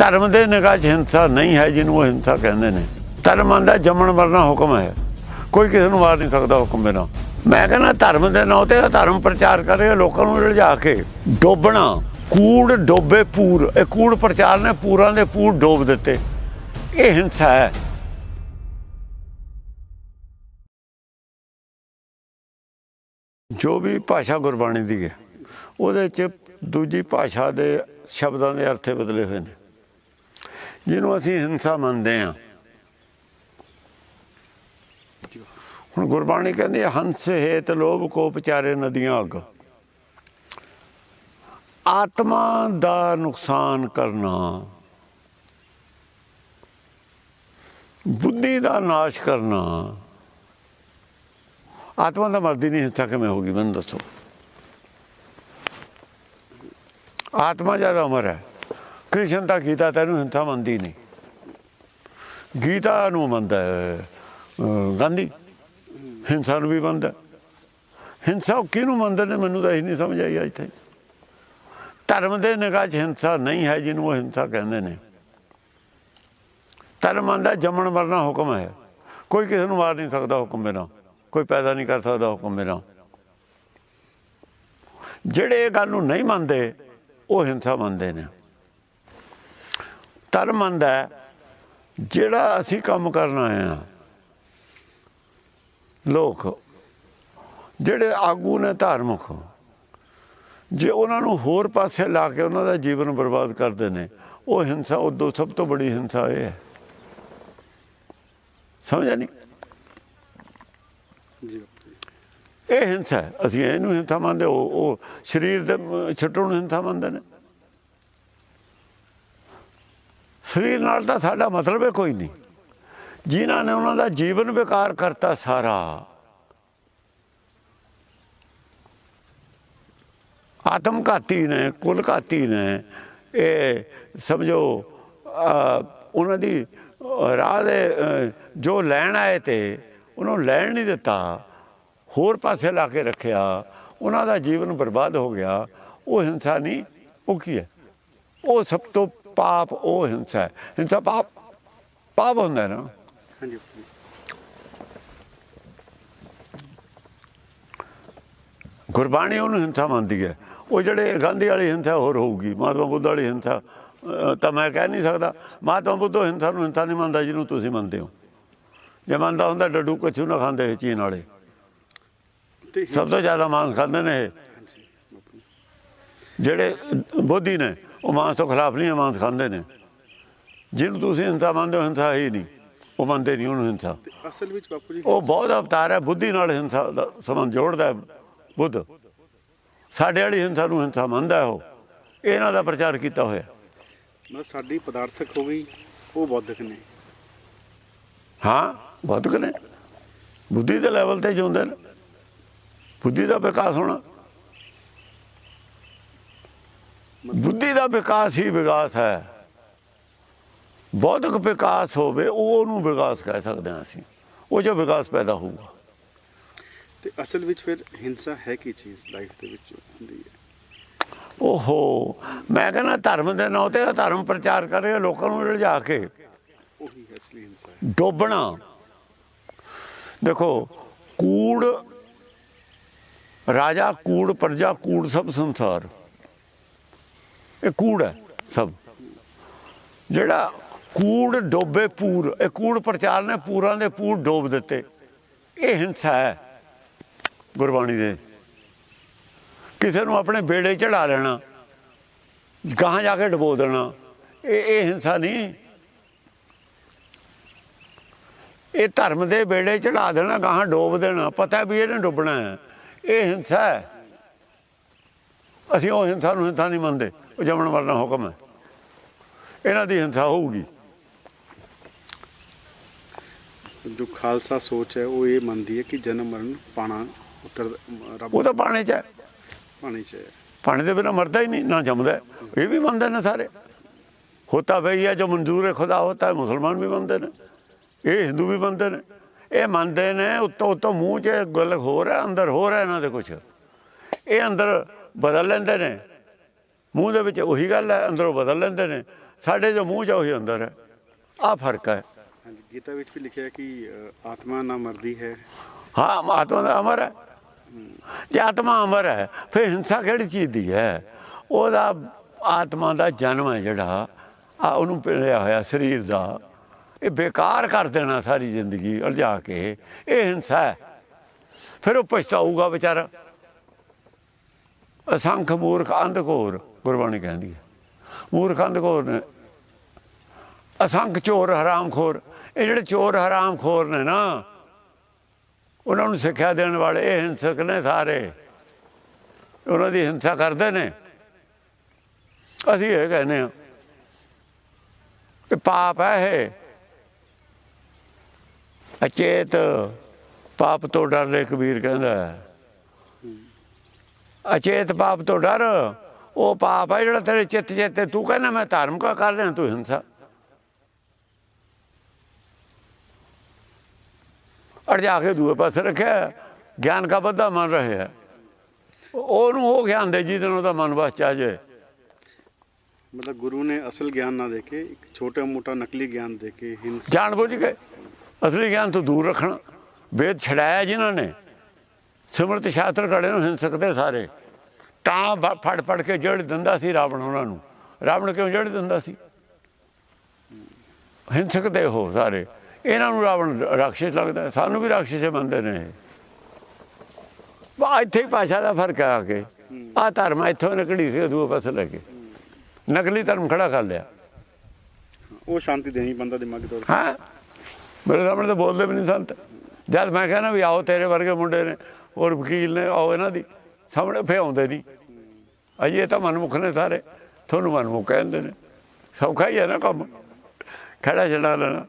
ਧਰਮ ਦੇ ਨਿਗਾਹ 'ਚ ਹਿੰਸਾ ਨਹੀਂ ਹੈ ਜਿਹਨੂੰ ਉਹ ਹਿੰਸਾ ਕਹਿੰਦੇ ਨੇ। ਧਰਮ ਆਂਦਾ ਜੰਮਣ ਮਰਨਾ ਹੁਕਮ ਹੈ। ਕੋਈ ਕਿਸੇ ਨੂੰ ਮਾਰ ਨਹੀਂ ਸਕਦਾ ਹੁਕਮ ਬਿਨਾਂ। ਮੈਂ ਕਹਿੰਦਾ ਧਰਮ ਦੇ ਨਾਂ ਤੇ ਧਰਮ ਪ੍ਰਚਾਰ ਕਰ ਰਹੇ, ਲੋਕਾਂ ਨੂੰ ਲਿਜਾ ਕੇ। ਡੋਬਣਾ, ਕੂੜ ਡੋਬੇ ਪੂਰ। ਇਹ ਕੂੜ ਪ੍ਰਚਾਰ ਨੇ ਪੂਰਾਂ ਦੇ ਪੂਰ ਡੋਬ ਦਿੱਤੇ। ਇਹ ਹਿੰਸਾ ਹੈ। ਜੋ ਵੀ ਭਾਸ਼ਾ ਗੁਰਬਾਣੀ ਦੀ ਹੈ, ਉਹਦੇ ਚ ਦੂਜੀ ਭਾਸ਼ਾ ਦੇ ਸ਼ਬਦਾਂ ਦੇ ਅਰਥੇ ਬਦਲੇ ਹੋਏ ਨੇ। ਜਿਹਨੂੰ ਅਸੀਂ ਹਿੰਸਾ ਮੰਨਦੇ ਹਾਂ ਹੁਣ ਗੁਰਬਾਣੀ ਕਹਿੰਦੀ ਹੈ, ਹੰਸ ਹੇਤ ਲੋਭ ਕੋ ਵਿਚਾਰੇ ਨਦੀਆਂ ਅੱਗ। ਆਤਮਾ ਦਾ ਨੁਕਸਾਨ ਕਰਨਾ। ਬੁੱਧੀ ਦਾ ਨਾਸ਼ ਕਰਨਾ। ਆਤਮਾ ਦਾ ਮਰਦੀ ਨਹੀਂ ਹਿੰਸਾ ਕਿਵੇਂ ਹੋਗੀ ਮੈਨੂੰ ਦੱਸੋ। ਆਤਮਾ ਜ਼ਿਆਦਾ ਉਮਰ ਹੈ। ਕ੍ਰਿਸ਼ਨ ਤਾਂ ਗੀਤਾ ਤੈਨੂੰ ਹਿੰਸਾ ਮੰਨਦੀ ਨਹੀਂ। ਗੀਤਾ ਨੂੰ ਮੰਨਦਾ ਗਾਂਧੀ। ਹਿੰਸਾ ਨੂੰ ਵੀ ਮੰਨਦਾ ਹਿੰਸਾ ਕਿਹਨੂੰ ਮੰਨਦੇ ਨੇ? ਮੈਨੂੰ ਤਾਂ ਇਹ ਨਹੀਂ ਸਮਝ ਆਈ ਅੱਜ ਤਾਈਂ ਧਰਮ ਦੇ ਨਿਗਾਹ 'ਚ ਹਿੰਸਾ ਨਹੀਂ ਹੈ ਜਿਹਨੂੰ ਉਹ ਹਿੰਸਾ ਕਹਿੰਦੇ ਨੇ। ਧਰਮ ਆਂਦਾ ਜੰਮਣ ਮਰਨਾ ਹੁਕਮ ਹੈ। ਕੋਈ ਕਿਸੇ ਨੂੰ ਮਾਰ ਨਹੀਂ ਸਕਦਾ ਹੁਕਮ ਬਿਨਾਂ। ਕੋਈ ਪੈਦਾ ਨਹੀਂ ਕਰ ਸਕਦਾ ਹੁਕਮ ਬਿਨਾਂ। ਜਿਹੜੇ ਇਹ ਗੱਲ ਨੂੰ ਨਹੀਂ ਮੰਨਦੇ, ਉਹ ਹਿੰਸਾ ਮੰਨਦੇ ਨੇ। ਧਰਮ ਮੰਨਦਾ ਹੈ, ਜਿਹੜਾ ਅਸੀਂ ਕੰਮ ਕਰਨਾ ਆ ਲੋਕ ਜਿਹੜੇ ਆਗੂ ਨੇ ਧਾਰਮਿਕ ਜੇ ਉਹਨਾਂ ਨੂੰ ਹੋਰ ਪਾਸੇ ਲਾ ਕੇ ਉਹਨਾਂ ਦਾ ਜੀਵਨ ਬਰਬਾਦ ਕਰਦੇ ਨੇ ਉਹ ਹਿੰਸਾ ਉਦੋਂ ਸਭ ਤੋਂ ਬੜੀ ਹਿੰਸਾ ਇਹ ਹੈ। ਸਮਝਿਆ ਨਹੀਂ? ਇਹ ਹਿੰਸਾ ਅਸੀਂ ਇਹਨੂੰ ਹਿੰਸਾ ਮੰਨਦੇ ਉਹ ਸਰੀਰ ਦੇ ਛੱਟਣ ਨੂੰ ਹਿੰਸਾ ਮੰਨਦੇ ਨੇ। ਸਰੀਰ ਨਾਲ ਤਾਂ ਸਾਡਾ ਮਤਲਬ ਹੈ ਕੋਈ ਨਹੀਂ। ਜਿਨ੍ਹਾਂ ਨੇ ਉਹਨਾਂ ਦਾ ਜੀਵਨ ਬੇਕਾਰ ਕਰਤਾ ਸਾਰਾ। ਆਤਮ ਘਾਤੀ ਨੇ ਕੁਲ ਘਾਤੀ ਨੇ, ਇਹ ਸਮਝੋ ਉਹਨਾਂ ਦੀ ਰਾਹ ਦੇ ਜੋ ਲੈਣ ਆਏ ਤੇ, ਉਹਨੂੰ ਲੈਣ ਨਹੀਂ ਦਿੱਤਾ। ਹੋਰ ਪਾਸੇ ਲਾ ਕੇ ਰੱਖਿਆ। ਉਹਨਾਂ ਦਾ ਜੀਵਨ ਬਰਬਾਦ ਹੋ ਗਿਆ। ਉਹ ਹਿੰਸਾ ਨਹੀਂ, ਉਹ ਕੀ ਹੈ? ਉਹ ਸਭ ਤੋਂ ਪਾਪ ਉਹ ਹਿੰਸਾ ਹੈ। ਹਿੰਸਾ ਪਾਪ ਪਾਪ ਹੁੰਦਾ ਨਾ। ਹਾਂਜੀ। ਗੁਰਬਾਣੀ ਉਹਨੂੰ ਹਿੰਸਾ ਮੰਨਦੀ ਹੈ। ਉਹ ਜਿਹੜੇ ਗਾਂਧੀ ਵਾਲੀ ਹਿੰਸਾ ਹੋਰ ਹੋਊਗੀ ਮਹਾਤਮਾ ਬੁੱਧ ਵਾਲੀ ਹਿੰਸਾ ਤਾਂ ਮੈਂ ਕਹਿ ਨਹੀਂ ਸਕਦਾ। ਮਹਾਤਮਾ ਬੁੱਧ ਉਹ ਹਿੰਸਾ ਨੂੰ ਹਿੰਸਾ ਨਹੀਂ ਮੰਨਦਾ ਜਿਹਨੂੰ ਤੁਸੀਂ ਮੰਨਦੇ ਹੋ। ਜੇ ਮੰਨਦਾ ਹੁੰਦਾ ਡੱਡੂ ਕਛੂ ਨਾ ਖਾਂਦੇ ਚੀਨ ਵਾਲੇ। ਸਭ ਤੋਂ ਜ਼ਿਆਦਾ ਮਾਂਸ ਖਾਂਦੇ ਨੇ ਇਹ। ਜਿਹੜੇ ਬੋਧੀ ਨੇ ਉਹ ਮਾਂਸ ਤੋਂ ਖਿਲਾਫ ਨਹੀਂ ਮਾਂਸ ਖਾਂਦੇ ਨੇ। ਜਿਹਨੂੰ ਤੁਸੀਂ ਹਿੰਸਾ ਮੰਨਦੇ ਹੋ ਹਿੰਸਾ ਹੈ ਨਹੀਂ। ਉਹ ਮੰਨਦੇ ਨਹੀਂ ਉਹਨੂੰ ਹਿੰਸਾ। ਅਸਲ ਵਿੱਚ ਬਾਪੂ ਜੀ ਉਹ ਬਹੁਤ ਅਵਤਾਰ ਹੈ ਬੁੱਧੀ ਨਾਲ ਹਿੰਸਾ ਦਾ ਸੰਬੰਧ ਜੋੜਦਾ ਬੁੱਧ। ਸਾਡੇ ਵਾਲੀ ਹਿੰਸਾ ਨੂੰ ਹਿੰਸਾ ਮੰਨਦਾ ਹੈ ਉਹ। ਇਹਨਾਂ ਦਾ ਪ੍ਰਚਾਰ ਕੀਤਾ ਹੋਇਆ। ਮਤਲਬ ਸਾਡੀ ਪਦਾਰਥਕ ਹੋ ਗਈ ਉਹ ਬੌਧਿਕ ਨੇ। ਹਾਂ ਬਹੁਤ ਨੇ। ਬੁੱਧੀ ਦੇ ਲੈਵਲ ਤੇ ਜਿਉਂਦੇ ਨੇ। ਬੁੱਧੀ ਦਾ ਵਿਕਾਸ ਹੋਣਾ। ਬੁੱਧੀ ਦਾ ਵਿਕਾਸ ਹੀ ਵਿਕਾਸ ਹੈ। ਬੌਧਿਕ ਵਿਕਾਸ ਹੋਵੇ ਉਹ ਉਹਨੂੰ ਵਿਕਾਸ ਕਹਿ ਸਕਦੇ ਹਾਂ ਅਸੀਂ। ਉਹ ਜੋ ਵਿਕਾਸ ਪੈਦਾ ਹੋਊਗਾ। ਤੇ ਅਸਲ ਵਿੱਚ ਫਿਰ ਹਿੰਸਾ ਹੈ ਕੀ ਚੀਜ਼ ਲਾਈਫ ਦੇ ਵਿੱਚ ਹੁੰਦੀ ਹੈ? ਓਹੋ ਮੈਂ ਕਹਿੰਦਾ ਧਰਮ ਦੇ ਨਾਂ ਤੇ ਧਰਮ ਪ੍ਰਚਾਰ ਕਰ ਰਹੇ ਲੋਕਾਂ ਨੂੰ ਲਿਜਾ ਕੇ। ਉਹੀ ਅਸਲੀ ਹਿੰਸਾ। ਹੈ ਡੋਬਣਾ। ਦੇਖੋ ਕੂੜ ਰਾਜਾ ਕੂੜ ਪ੍ਰਜਾ ਕੂੜ ਸਭ ਸੰਸਾਰ। ਇਹ ਕੂੜ ਹੈ ਸਭ। ਜਿਹੜਾ ਕੂੜ ਡੋਬੇ ਪੂਰ, ਇਹ ਕੂੜ ਪ੍ਰਚਾਰ ਨੇ ਪੂਰਾਂ ਦੇ ਪੂਰ ਡੋਬ ਦਿੱਤੇ। ਇਹ ਹਿੰਸਾ ਹੈ ਗੁਰਬਾਣੀ ਦੇ। ਕਿਸੇ ਨੂੰ ਆਪਣੇ ਬੇੜੇ ਚੜਾ ਲੈਣਾ, ਗਾਹਾਂ ਜਾ ਕੇ ਡਬੋ ਦੇਣਾ, ਇਹ ਇਹ ਹਿੰਸਾ ਨਹੀਂ। ਇਹ ਧਰਮ ਦੇ ਬੇੜੇ ਚੜਾ ਦੇਣਾ, ਗਾਹਾਂ ਡੋਬ ਦੇਣਾ, ਪਤਾ ਵੀ ਇਹਨੇ ਡੁੱਬਣਾ ਹੈ। ਇਹ ਹਿੰਸਾ ਹੈ। ਅਸੀਂ ਉਹ ਹਿੰਸਾ ਨੂੰ ਹਿੰਸਾ ਨਹੀਂ ਮੰਨਦੇ ਉਹ ਜਮਣ ਵਰਨਾ ਹੁਕਮ ਹੈ। ਇਹਨਾਂ ਦੀ ਹਿੰਸਾ ਹੋਊਗੀ। ਜੋ ਖਾਲਸਾ ਸੋਚ ਹੈ ਉਹ ਇਹ ਮੰਨਦੀ ਹੈ ਕਿ ਜਨਮ ਮਰਨ ਪਾਣਾ ਉੱਤਰ ਰੱਬ ਉਹ ਤਾਂ ਪਾਣੇ ਚ ਹੈ। ਪਾਣੀ ਚ ਹੈ। ਪਾਣੀ ਦੇ ਬਿਨਾ ਮਰਦਾ ਹੀ ਨਹੀਂ ਨਾ ਜੰਮਦਾ। ਇਹ ਵੀ ਮੰਨਦੇ ਨੇ ਸਾਰੇ। ਹੋਤਾ ਵਹੀ ਹੈ ਜੋ ਮਨਜ਼ੂਰ ਹੈ ਖੁਦਾ ਹੋਤਾ ਹੈ ਮੁਸਲਮਾਨ ਵੀ ਮੰਨਦੇ ਨੇ। ਇਹ ਹਿੰਦੂ ਵੀ ਮੰਨਦੇ ਨੇ। ਇਹ ਮੰਨਦੇ ਨੇ ਉੱਤੋਂ ਉੱਤੋਂ ਮੂੰਹ 'ਚ ਗੱਲ ਹੋ ਰਿਹਾ ਅੰਦਰ ਹੋ ਰਿਹਾ ਇਹਨਾਂ ਦੇ ਕੁਝ ਇਹ ਅੰਦਰ ਬਦਲ ਲੈਂਦੇ ਨੇ। ਮੂੰਹ ਦੇ ਵਿੱਚ ਉਹੀ ਗੱਲ ਹੈ ਅੰਦਰੋਂ ਬਦਲ ਲੈਂਦੇ ਨੇ। ਸਾਡੇ ਜੋ ਮੂੰਹ ਚ ਉਹੀ ਅੰਦਰ ਹੈ। ਆ ਫ਼ਰਕ ਹੈ। ਹਾਂਜੀ ਗੀਤਾ ਵਿੱਚ ਵੀ ਲਿਖਿਆ ਕਿ ਆਤਮਾ ਨਾ ਮਰਦੀ ਹੈ। ਹਾਂ ਆਤਮਾ ਦਾ ਅਮਰ ਹੈ। ਜੇ ਆਤਮਾ ਅਮਰ ਹੈ ਫਿਰ ਹਿੰਸਾ ਕਿਹੜੀ ਚੀਜ਼ ਦੀ ਹੈ? ਉਹਦਾ ਆਤਮਾ ਦਾ ਜਨਮ ਹੈ ਜਿਹੜਾ ਆ ਉਹਨੂੰ ਪਿਲਿਆ ਹੋਇਆ ਸਰੀਰ ਦਾ। ਇਹ ਬੇਕਾਰ ਕਰ ਦੇਣਾ ਸਾਰੀ ਜ਼ਿੰਦਗੀ ਉਲਝਾ ਕੇ। ਇਹ ਹਿੰਸਾ ਹੈ। ਫਿਰ ਉਹ ਪਛਤਾਊਗਾ ਵਿਚਾਰਾ। ਅਸੰਖ ਮੂਰਖ ਅੰਧਕੋਰ ਗੁਰਬਾਣੀ ਕਹਿੰਦੀ ਹੈ। ਮੂਰਖ ਅੰਧਕੋਰ ਨੇ, ਅਸੰਖ ਚੋਰ ਹਰਾਮਖੋਰ ਇਹ ਜਿਹੜੇ ਚੋਰ ਹਰਾਮਖੋਰ ਨੇ ਨਾ, ਉਹਨਾਂ ਨੂੰ ਸਿੱਖਿਆ ਦੇਣ ਵਾਲੇ ਇਹ ਹਿੰਸਕ ਨੇ ਸਾਰੇ। ਉਹਨਾਂ ਦੀ ਹਿੰਸਾ ਕਰਦੇ ਨੇ। ਅਸੀਂ ਇਹ ਕਹਿੰਦੇ ਆ ਕਿ ਪਾਪ ਹੈ ਇਹ। ਅਚੇਤ ਪਾਪ ਤੋਂ ਡਰਦੇ ਕਬੀਰ ਕਹਿੰਦਾ ਹੈ। ਅਚੇਤ ਪਾਪ ਤੋਂ ਡਰ। ਉਹ ਪਾਪ ਹੈ ਜਿਹੜਾ ਤੇਰੇ ਚਿੱਤ ਚੇਤੇ ਤੂੰ ਕਹਿੰਦਾ ਮੈਂ ਧਰਮ ਕਾ ਕਰ ਰਿਹਾ ਤੂੰ ਹਿੰਸਾ। ਅੜ ਜਾ ਕੇ ਦੂਏ ਪਾਸੇ ਰੱਖਿਆ। ਗਿਆਨ ਕਾ ਬੱਧਾ ਮੰਨ ਰਹੇ ਹੈ। ਉਹ- ਉਹਨੂੰ ਉਹ ਗਿਆਨ ਦੇ ਜਿਹਦੇ ਨਾਲ ਉਹਦਾ ਮਨ ਬਸ ਚ ਆ ਜਾਏ ਮਤਲਬ ਗੁਰੂ ਨੇ ਅਸਲ ਗਿਆਨ ਨਾ ਦੇ ਕੇ ਇੱਕ ਛੋਟਾ ਮੋਟਾ ਨਕਲੀ ਗਿਆਨ ਦੇ ਕੇ ਹਿੰਸਾ ਜਾਣ ਬੁੱਝ ਕੇ ਅਸਲੀ ਗਿਆਨ ਤੋਂ ਦੂਰ ਰੱਖਣਾ। ਵੇਦ ਛੜਾਇਆ ਜਿਨ੍ਹਾਂ ਨੇ। ਸਿਮਰਤ ਸ਼ਾਸਤਰ ਕੜੇ ਨੂੰ ਹਿੰਸਕ ਦੇ ਸਾਰੇ। ਤਾਂ ਫੜ ਫੜ ਕੇ ਜੜ ਦਿੰਦਾ ਸੀ ਰਾਵਣ ਉਹਨਾਂ ਨੂੰ। ਰਾਵਣ ਕਿਉਂ ਜੜ ਦਿੰਦਾ ਸੀ? ਹਿੰਸਕ ਦੇ ਹੋ ਸਾਰੇ। ਇਹਨਾਂ ਨੂੰ ਰਾਵਣ ਰਾਖਸ਼ ਲੱਗਦਾ ਸਾਨੂੰ ਵੀ ਰਾਖਸ਼ ਮੰਨਦੇ ਨੇ ਬਾ ਇੱਥੇ ਹੀ ਭਾਸ਼ਾ ਦਾ ਫ਼ਰਕ ਆ ਕੇ। ਆ ਧਰਮ ਇੱਥੋਂ ਨਿਕੜੀ ਸੀ ਦੂਏ ਪਾਸੇ ਲੈ ਕੇ। ਨਕਲੀ ਧਰਮ ਖੜਾ ਕਰ ਲਿਆ। ਉਹ ਸ਼ਾਂਤੀ ਦੇਣੀ ਬੰਦਾ ਦਿਮਾਗੀ ਤੌਰ ਤੇ। ਹਾਂ। ਮੇਰੇ ਸਾਹਮਣੇ ਤਾਂ ਬੋਲਦੇ ਵੀ ਨਹੀਂ ਸੰਤ। ਜਦ ਮੈਂ ਕਹਿੰਦਾ ਵੀ ਆਓ ਤੇਰੇ ਵਰਗੇ ਮੁੰਡੇ ਨੇ ਔਰ ਵਕੀਲ ਨੇ, ਆਓ ਇਹਨਾਂ ਦੀ, ਸਾਹਮਣੇ ਫੇ ਆਉਂਦੇ ਨਹੀਂ। ਅਜੇ ਤਾਂ ਮਨਮੁਖ ਨੇ ਸਾਰੇ, ਤੁਹਾਨੂੰ ਮਨਮੁਖ ਕਹਿੰਦੇ ਨੇ। ਸੌਖਾ ਹੀ ਹੈ ਨਾ ਕੰਮ। ਖੜਾ ਛਡਾ ਲੈਣਾ।